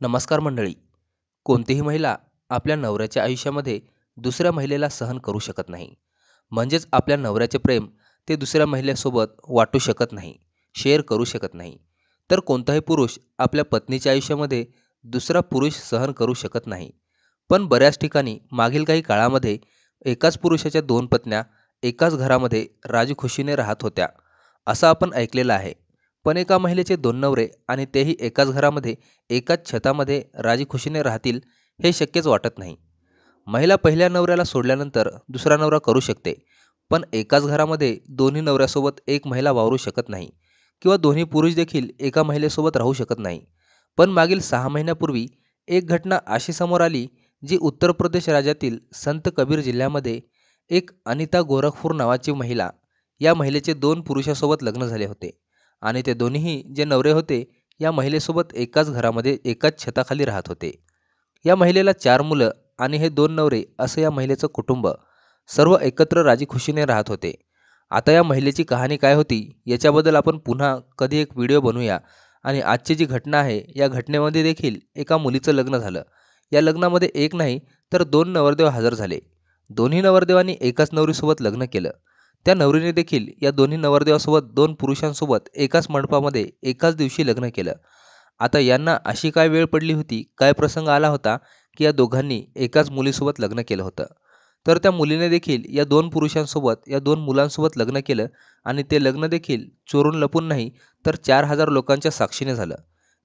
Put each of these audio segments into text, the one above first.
नमस्कार मंडळी. कोणतीही महिला आपल्या नवऱ्याच्या आयुष्यामध्ये दुसऱ्या महिलेला सहन करू शकत नाही. म्हणजेच आपल्या नवऱ्याचे प्रेम ते दुसऱ्या महिलेसोबत वाटू शकत नाही शेअर करू शकत नाही. तर कोणताही पुरुष आपल्या पत्नीच्या आयुष्यामध्ये दुसरा पुरुष सहन करू शकत नाही. पण बऱ्याच ठिकाणी मागील काही काळामध्ये एकाच पुरुषाच्या दोन पत्न्या एकाच घरामध्ये राजखुशीने राहत होत्या असं आपण ऐकलेलं आहे. पण एका महिलेचे दोन नवरे आणि तेही एकाच घरामध्ये एकाच छतामध्ये राजीखुशीने राहतील हे शक्यच वाटत नाही. महिला पहिल्या नवऱ्याला सोडल्यानंतर दुसरा नवरा करू शकते पण एकाच घरामध्ये दोन्ही नवऱ्यासोबत एक महिला वावरू शकत नाही किंवा दोन्ही पुरुष देखील एका महिलेसोबत राहू शकत नाही. पण मागील सहा महिन्यापूर्वी एक घटना अशी समोर आली जी उत्तर प्रदेश राज्यातील संत कबीर जिल्ह्यामध्ये एक अनिता गोरखपूर नावाची महिला या महिलेचे दोन पुरुषासोबत लग्न झाले होते. आणि ते दोन्हीही जे नवरे होते या महिलेसोबत एकाच घरामध्ये एकाच छताखाली राहत होते. या महिलेला चार मुलं आणि हे दोन नवरे असं या महिलेचं कुटुंब सर्व एकत्र राजीखुशीने राहत होते. आता या महिलेची कहाणी काय होती याच्याबद्दल आपण पुन्हा कधी एक व्हिडिओ बनवूया. आणि आजची जी घटना आहे या घटनेमध्ये देखील एका मुलीचं लग्न झालं. या लग्नामध्ये एक नाही तर दोन नवरदेव हजर झाले. दोन्ही नवरदेवांनी एकाच नवरीसोबत लग्न केलं. त्या नवरीने देखील या दोन्ही नवरदेवासोबत दोन पुरुषांसोबत एकाच मंडपामध्ये एकाच दिवशी लग्न केलं. आता यांना अशी काय वेळ पडली होती काय प्रसंग आला होता की या दोघांनी एकाच मुलीसोबत लग्न केलं होतं? तर त्या मुलीने देखील या दोन पुरुषांसोबत या दोन मुलांसोबत लग्न केलं आणि ते लग्न देखील चोरून लपून नाही तर चार हजार लोकांच्या साक्षीने झालं.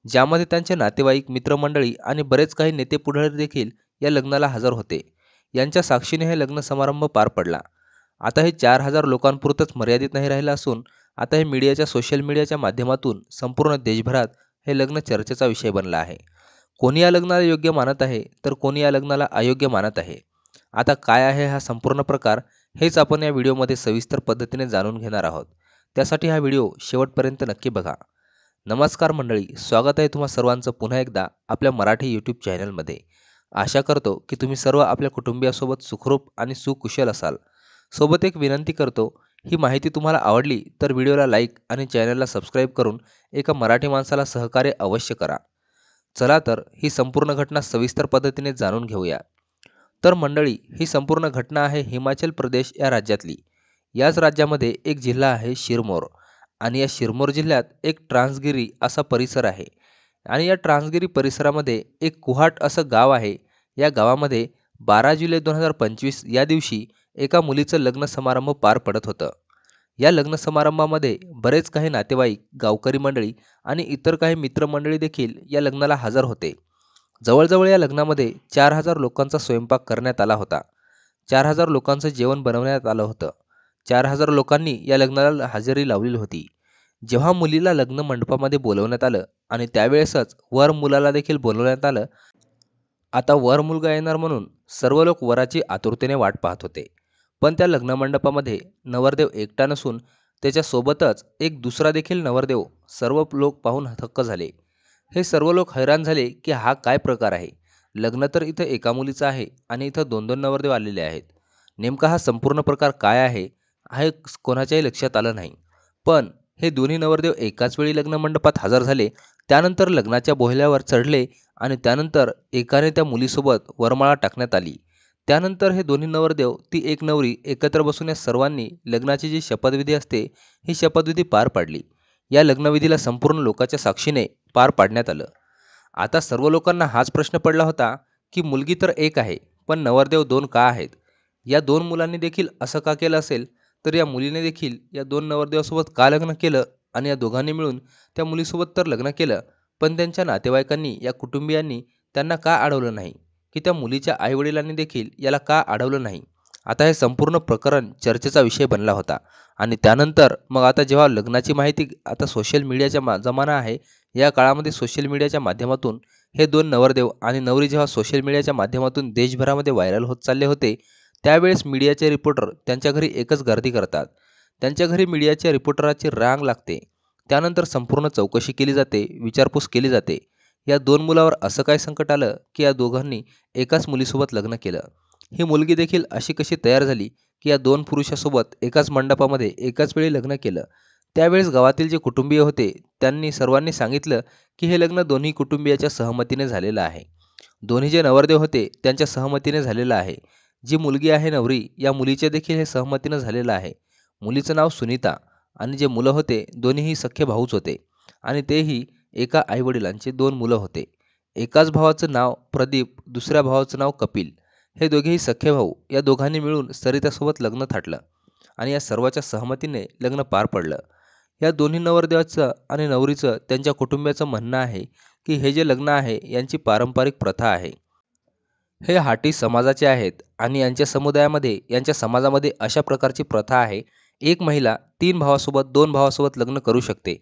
ज्यामध्ये त्यांचे नातेवाईक मित्रमंडळी आणि बरेच काही नेते पुढारी देखील या लग्नाला हजर होते. यांच्या साक्षीने हे लग्न समारंभ पार पडला. आता हे चार हजार लोकांपुरतंच मर्यादित नाही राहिलं असून आता हे मीडियाच्या सोशल मीडियाच्या माध्यमातून संपूर्ण देशभरात हे लग्न चर्चेचा विषय बनला आहे. कोणी या लग्नाला योग्य मानत आहे तर कोणी या लग्नाला अयोग्य मानत आहे. आता काय आहे हा संपूर्ण प्रकार हेच आपण या व्हिडिओमध्ये सविस्तर पद्धतीने जाणून घेणार आहोत. त्यासाठी हा व्हिडिओ शेवटपर्यंत नक्की बघा. नमस्कार मंडळी स्वागत आहे तुम्हा सर्वांचं पुन्हा एकदा आपल्या मराठी यूट्यूब चॅनलमध्ये आशा करतो की तुम्ही सर्व आपल्या कुटुंबियासोबत सुखरूप आणि सुकुशल असाल. सोबत एक विनंती करतो ही माहिती तुम्हाला आवडली तर व्हिडिओला लाईक आणि चॅनलला सबस्क्राईब करून एका मराठी माणसाला सहकार्य अवश्य करा. चला तर ही संपूर्ण घटना सविस्तर पद्धतीने जाणून घेऊया. तर मंडळी ही संपूर्ण घटना आहे हिमाचल प्रदेश या राज्यातली. याच राज्यामध्ये एक जिल्हा आहे शिरमोर आणि या शिरमोर जिल्ह्यात एक ट्रान्सगिरी असा परिसर आहे आणि या ट्रान्सगिरी परिसरामध्ये एक कुहाट असं गाव आहे. या गावामध्ये बारा जुलै दोन हजार पंचवीस या दिवशी एका मुलीचं लग्न समारंभ पार पडत होतं. या लग्न समारंभामध्ये बरेच काही नातेवाईक गावकरी मंडळी आणि इतर काही मित्रमंडळी देखील या लग्नाला हजर होते. जवळजवळ या लग्नामध्ये चार हजार लोकांचा स्वयंपाक करण्यात आला होता. चार हजार लोकांचं जेवण बनवण्यात आलं होतं. चार हजार लोकांनी या लग्नाला हजेरी लावलेली होती. जेव्हा मुलीला लग्न मंडपामध्ये बोलवण्यात आलं आणि त्यावेळेसच वर मुलाला देखील बोलवण्यात आलं आता वर मुलगा येणार म्हणून सर्व लोक वराची आतुरतेने वाट पाहत होते. पण त्या लग्नमंडपामध्ये नवरदेव एकटा नसून त्याच्यासोबतच एक दुसरा देखील नवरदेव सर्व लोक पाहून थक्क झाले. हे सर्व लोक हैराण झाले की हा काय प्रकार आहे? लग्न तर इथं एका मुलीचं आहे आणि इथं दोन दोन नवरदेव आलेले आहेत. नेमका हा संपूर्ण प्रकार काय आहे? हे कोणाच्याही लक्षात आलं नाही. पण हे दोन्ही नवरदेव एकाच वेळी लग्न मंडपात हजर झाले त्यानंतर लग्नाच्या बोहल्यावर चढले आणि त्यानंतर एकाने त्या मुलीसोबत वरमाळा टाकण्यात आली. त्यानंतर हे दोन्ही नवरदेव ती एक नवरी एकत्र बसून या सर्वांनी लग्नाची जी शपथविधी असते ही शपथविधी पार पाडली. या लग्नविधीला संपूर्ण लोकाच्या साक्षीने पार पाडण्यात आलं. आता सर्व लोकांना हाच प्रश्न पडला होता की मुलगी तर एक आहे पण नवरदेव दोन का आहेत? या दोन मुलांनी देखील असं का केलं असेल? तर या मुलीने देखील या दोन नवरदेवासोबत का लग्न केलं? आणि या दोघांनी मिळून त्या मुलीसोबत तर लग्न केलं पण त्यांच्या नातेवाईकांनी या कुटुंबियांनी त्यांना का अडवलं नाही? की त्या मुलीच्या आईवडिलांनी देखील याला का अडवलं नाही? आता हे संपूर्ण प्रकरण चर्चेचा विषय बनला होता. आणि त्यानंतर मग आता जेव्हा लग्नाची माहिती आता सोशल मीडियाच्या मा जमाना आहे या काळामध्ये सोशल मीडियाच्या माध्यमातून हे दोन नवरदेव आणि नवरी जेव्हा सोशल मीडियाच्या माध्यमातून देशभरामध्ये व्हायरल होत चालले होते त्यावेळेस मीडियाचे रिपोर्टर त्यांच्या घरी एकच गर्दी करतात. त्यांच्या घरी मीडियाच्या रिपोर्टराची रांग लागते. त्यानंतर संपूर्ण चौकशी केली जाते विचारपूस केली जाते. या दोन मुलावर असं काय संकट आलं की या दोघांनी एकाच मुलीसोबत लग्न केलं? ही मुलगी देखील अशी कशी तयार झाली की या दोन पुरुषासोबत एकाच मंडपामध्ये एकाच वेळी लग्न केलं? त्यावेळेस गावातील जे कुटुंबीय होते त्यांनी सर्वांनी सांगितलं की हे लग्न दोन्ही कुटुंबियाच्या सहमतीने झालेलं आहे. दोन्ही जे नवरदेव होते त्यांच्या सहमतीने झालेलं आहे. जी मुलगी आहे नवरी या मुलीचे देखील हे सहमतीनं झालेलं आहे. मुलीचं नाव सुनीता आणि जे मुलं होते दोन्हीही सख्खे भाऊच होते आणि तेही एका आईवडिलांचे दोन मुलं होते. एकाच भावाचं नाव प्रदीप दुसऱ्या भावाचं नाव कपिल. हे दोघेही सख्खे भाऊ. या दोघांनी मिळून सरितासोबत लग्न थाटलं आणि या सर्वाच्या सहमतीने लग्न पार पडलं. या दोन्ही नवरदेवाचं आणि नवरीचं त्यांच्या कुटुंबियाचं म्हणणं आहे की हे जे लग्न आहे यांची पारंपरिक प्रथा आहे. हे हाटी समाजाचे आहेत आणि यांच्या समुदायामध्ये यांच्या समाजामध्ये अशा प्रकारची प्रथा आहे. एक महिला तीन भावासोबत दोन भावासोबत लग्न करू शकते.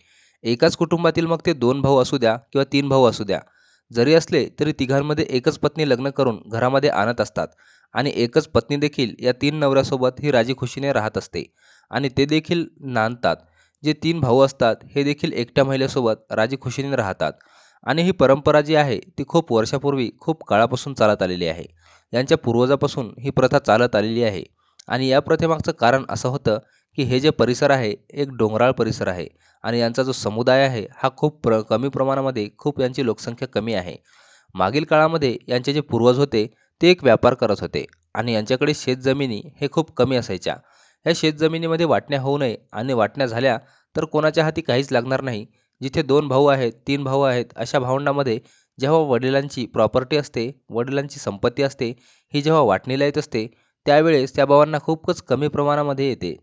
एकाच कुटुंबातील मग ते दोन भाऊ असू द्या किंवा तीन भाऊ असू द्या. जरी असले तरी तिघांमध्ये एकच पत्नी लग्न करून घरामध्ये आणत असतात. आणि एकच पत्नी देखील या तीन नवऱ्यासोबत ही राजीखुशीने राहत असते. आणि ते देखील नांदतात. जे तीन भाऊ असतात हे देखील एकट्या महिलेसोबत राजीखुशीने राहतात. आणि ही परंपरा जी आहे ती खूप वर्षापूर्वी खूप काळापासून चालत आलेली आहे. यांच्या पूर्वजापासून ही प्रथा चालत आलेली आहे. आणि या प्रथेमागचं कारण असं होतं की हे जे परिसर आहे एक डोंगराळ परिसर आहे आणि यांचा जो समुदाय आहे हा खूप प्र कमी प्रमाणामध्ये खूप यांची लोकसंख्या कमी आहे. मागील काळामध्ये यांचे जे पूर्वज होते ते एक व्यापार करत होते आणि यांच्याकडे शेतजमिनी हे खूप कमी असायच्या. या शेतजमिनीमध्ये वाटण्या होऊ नये आणि वाटण्या झाल्या तर कोणाच्या हाती काहीच लागणार नाही. जिथे दोन भाऊ आहेत तीन भाऊ आहेत अशा भावंडामध्ये जेव्हा वडिलांची प्रॉपर्टी असते वडिलांची संपत्ती असते ही जेव्हा वाटणीला येत असते त्यावेळेस त्या भावांना खूपच कमी प्रमाणामध्ये येते.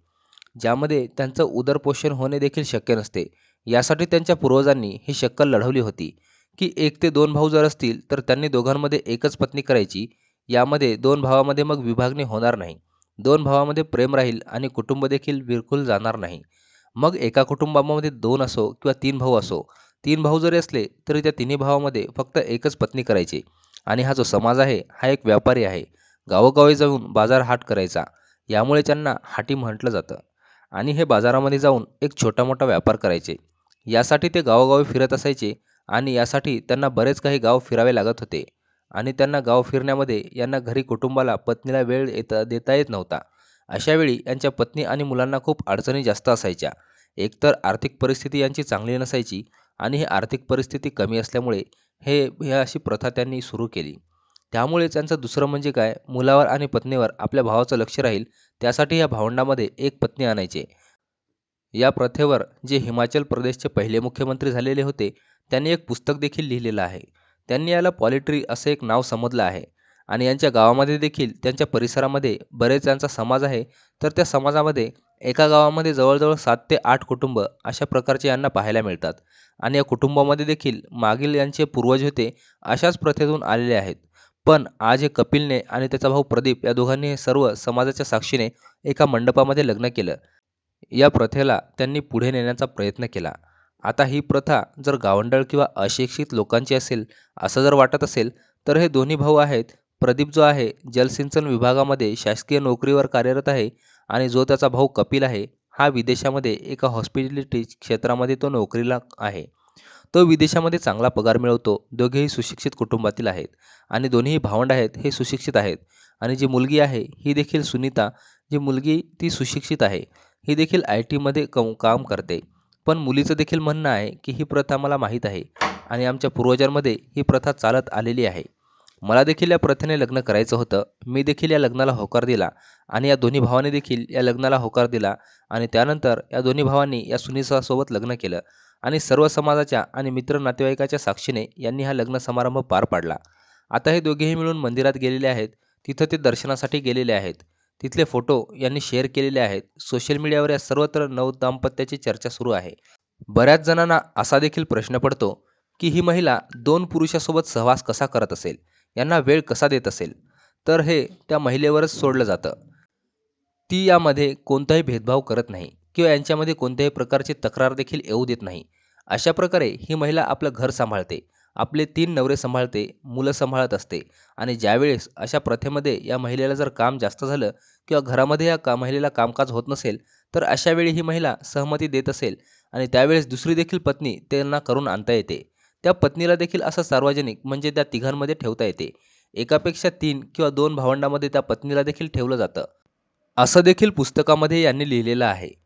ज्यामध्ये त्यांचं उदरपोषण होणे देखील शक्य नसते. यासाठी त्यांच्या पूर्वजांनी ही शक्कल लढवली होती. की एक ते दोन भाऊ जर असतील तर त्यांनी दोघांमध्ये एकच पत्नी करायची. यामध्ये दोन भावामध्ये मग विभागणी होणार नाही. दोन भावामध्ये प्रेम राहील आणि कुटुंब देखील बिलकुल जाणार नाही. मग एका कुटुंबामध्ये दोन असो किंवा तीन भाऊ असो तीन भाऊ जरी असले तरी त्या तिन्ही भावामध्ये फक्त एकच पत्नी करायची. आणि हा जो समाज आहे हा एक व्यापारी आहे. गावोगावी जाऊन बाजार हाट करायचा. यामुळे त्यांना हाटी म्हटलं जातं. आणि हे बाजारामध्ये जाऊन एक छोटा मोठा व्यापार करायचे. यासाठी ते गावोगावी फिरत असायचे आणि यासाठी त्यांना बरेच काही गाव फिरावे लागत होते. आणि त्यांना गाव फिरण्यामध्ये यांना घरी कुटुंबाला पत्नीला वेळ येता देता येत नव्हता. अशावेळी यांच्या पत्नी आणि मुलांना खूप अडचणी जास्त असायच्या. एकतर आर्थिक परिस्थिती यांची चांगली नसायची आणि ही आर्थिक परिस्थिती कमी असल्यामुळे हे हे अशी प्रथा त्यांनी सुरू केली. त्यामुळे त्यांचं दुसरं म्हणजे काय? मुलावर आणि पत्नीवर आपल्या भावाचं लक्ष राहील त्यासाठी या भावंडामध्ये एक पत्नी आणायचे. या प्रथेवर जे हिमाचल प्रदेशचे पहिले मुख्यमंत्री झालेले होते त्यांनी एक पुस्तक देखील लिहिलेलं आहे. त्यांनी याला पॉलिट्री असं एक नाव समजलं आहे. आणि यांच्या गावामध्ये देखील त्यांच्या परिसरामध्ये बरेच यांचा समाज आहे. तर त्या समाजामध्ये एका गावामध्ये जवळजवळ सात ते आठ कुटुंब अशा प्रकारचे यांना पाहायला मिळतात. आणि या कुटुंबामध्ये देखील मागील यांचे पूर्वज होते अशाच प्रथेतून आलेले आहेत. पण आज हे कपिलने आणि त्याचा भाऊ प्रदीप या दोघांनी सर्व समाजाच्या साक्षीने एका मंडपामध्ये लग्न केलं. या प्रथेला त्यांनी पुढे नेण्याचा प्रयत्न केला. आता ही प्रथा जर गावंडळ किंवा अशिक्षित लोकांची असेल असं जर वाटत असेल तर हे दोन्ही भाऊ आहेत. प्रदीप जो आहे जलसिंचन विभागामध्ये शासकीय नोकरीवर कार्यरत आहे आणि जो त्याचा भाऊ कपिल आहे हा विदेशामध्ये एका हॉस्पिटॅलिटी क्षेत्रामध्ये तो नोकरीला आहे. तो विदेशामध्ये चांगला पगार मिळवतो. दोघेही सुशिक्षित कुटुंबातील आहेत आणि दोन्हीही भावंड आहेत हे सुशिक्षित आहेत. आणि जी मुलगी आहे ही देखील सुनीता जी मुलगी ती सुशिक्षित आहे. ही देखील आय टीमध्ये कम काम करते. पण मुलीचं देखील म्हणणं आहे की ही प्रथा मला माहीत आहे आणि आमच्या पूर्वजांमध्ये ही प्रथा चालत आलेली आहे. मला देखील या प्रथेने लग्न करायचं होतं. मी देखील या लग्नाला होकार दिला आणि या दोन्ही भावांनी देखील या लग्नाला होकार दिला आणि त्यानंतर या दोन्ही भावांनी या सुनीसासोबत लग्न केलं. आणि सर्व समाजाच्या आणि मित्र नातेवाईकाच्या साक्षीने यांनी हा लग्न समारंभ पार पाडला. आता हे दोघेही मिळून मंदिरात गेलेले आहेत. तिथं ते दर्शनासाठी गेलेले आहेत. तिथले फोटो यांनी शेअर केलेले आहेत. सोशल मीडियावर या सर्वत्र नव दाम्पत्याची चर्चा सुरू आहे. बऱ्याच जणांना असा देखील प्रश्न पडतो की ही महिला दोन पुरुषासोबत सहवास कसा करत असेल? यांना वेळ कसा देत असेल? तर हे त्या महिलेवरच सोडलं जातं. ती यामध्ये कोणताही भेदभाव करत नाही. किंवा यांच्यामध्ये कोणत्याही प्रकारची तक्रार देखील येऊ देत नाही. अशा प्रकारे ही महिला आपलं घर सांभाळते. आपले तीन नवरे सांभाळते मुलं सांभाळत असते. आणि ज्यावेळेस अशा प्रथेमध्ये या महिलेला जर काम जास्त झालं किंवा घरामध्ये या का महिलेला कामकाज होत नसेल तर अशावेळी ही महिला सहमती देत असेल आणि त्यावेळेस दुसरी देखील पत्नी त्यांना करून आणता येते. त्या पत्नीला देखील असं सार्वजनिक म्हणजे त्या तिघांमध्ये ठेवता येते. एकापेक्षा तीन किंवा दोन भावंडामध्ये त्या पत्नीला देखील ठेवलं जातं. असं देखील पुस्तकामध्ये यांनी लिहिलेलं आहे.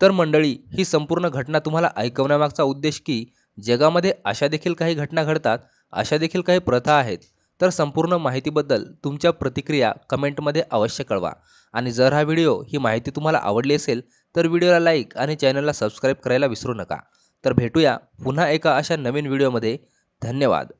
तर मंडळी ही संपूर्ण घटना तुम्हाला ऐकवण्यामागचा उद्देश की जगामध्ये अशा देखील काही घटना घडतात अशा देखील काही प्रथा आहेत. तर संपूर्ण माहितीबद्दल तुमच्या प्रतिक्रिया कमेंटमध्ये अवश्य कळवा. आणि जर हा व्हिडिओ ही माहिती तुम्हाला आवडली असेल तर व्हिडिओला लाईक आणि चॅनलला सबस्क्राईब करायला विसरू नका. तर भेटूया पुन्हा एका अशा नवीन व्हिडिओमध्ये. धन्यवाद.